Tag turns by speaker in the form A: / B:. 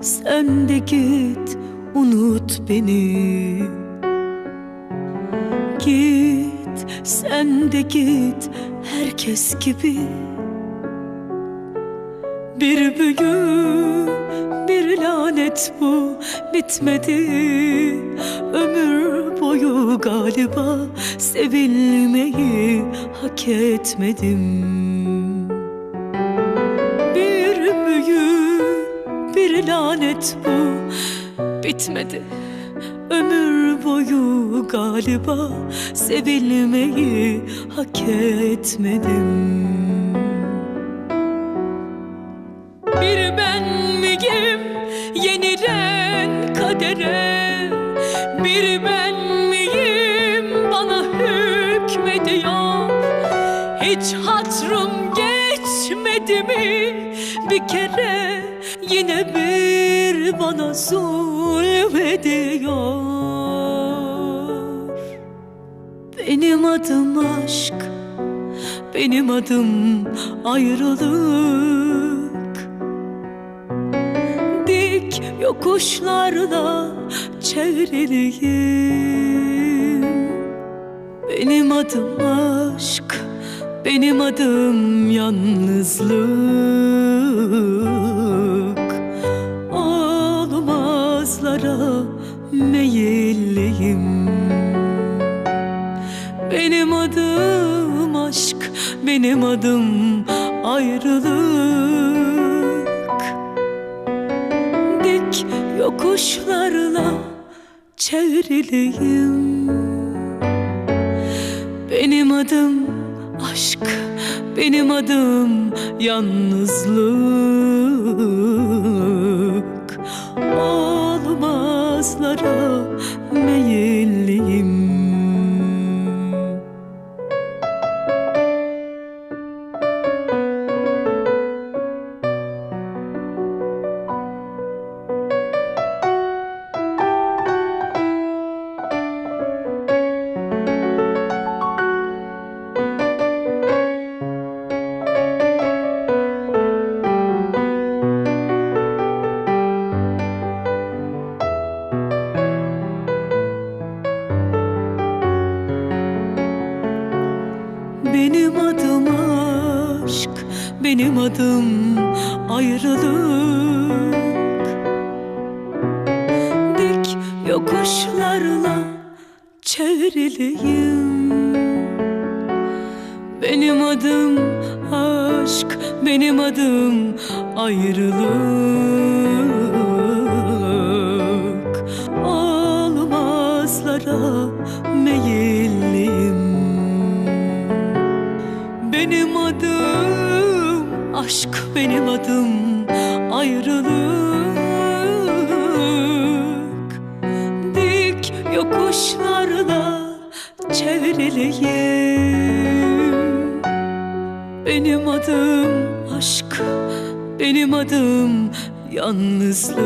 A: Sen de git unut beni. Git sen de git herkes gibi. Bir büyü bir lanet bu bitmedi. Ömür boyu galiba sevilmeyi hak etmedim lanet bu. Bitmedi. Ömür boyu galiba sevilmeyi hak etmedim. Bir ben miyim yenilen kadere? Bir ben miyim bana hükmediyor? Hiç hatrım geçmedi mi bir kere Yine bir bana zulmediyor. Benim adım aşk Benim adım ayrılık. Dik yokuşlarla çevriliyim Benim adım aşk Benim adım yalnızlık. Olmazlara meyilliyim. Benim adım aşk, benim adım ayrılık. Dik yokuşlarla çevriliyim. Benim adım aşk, benim adım yalnızlık. Olmazlara adım aşk, benim adım ayrılık. Dik yokuşlarla çevriliyim Benim adım aşk, benim adım ayrılık. Olmazlara meyilliyim benim adım aşk, benim adım ayrılık. Dik yokuşlarla çevriliyim Benim adım aşk, benim adım yalnızlık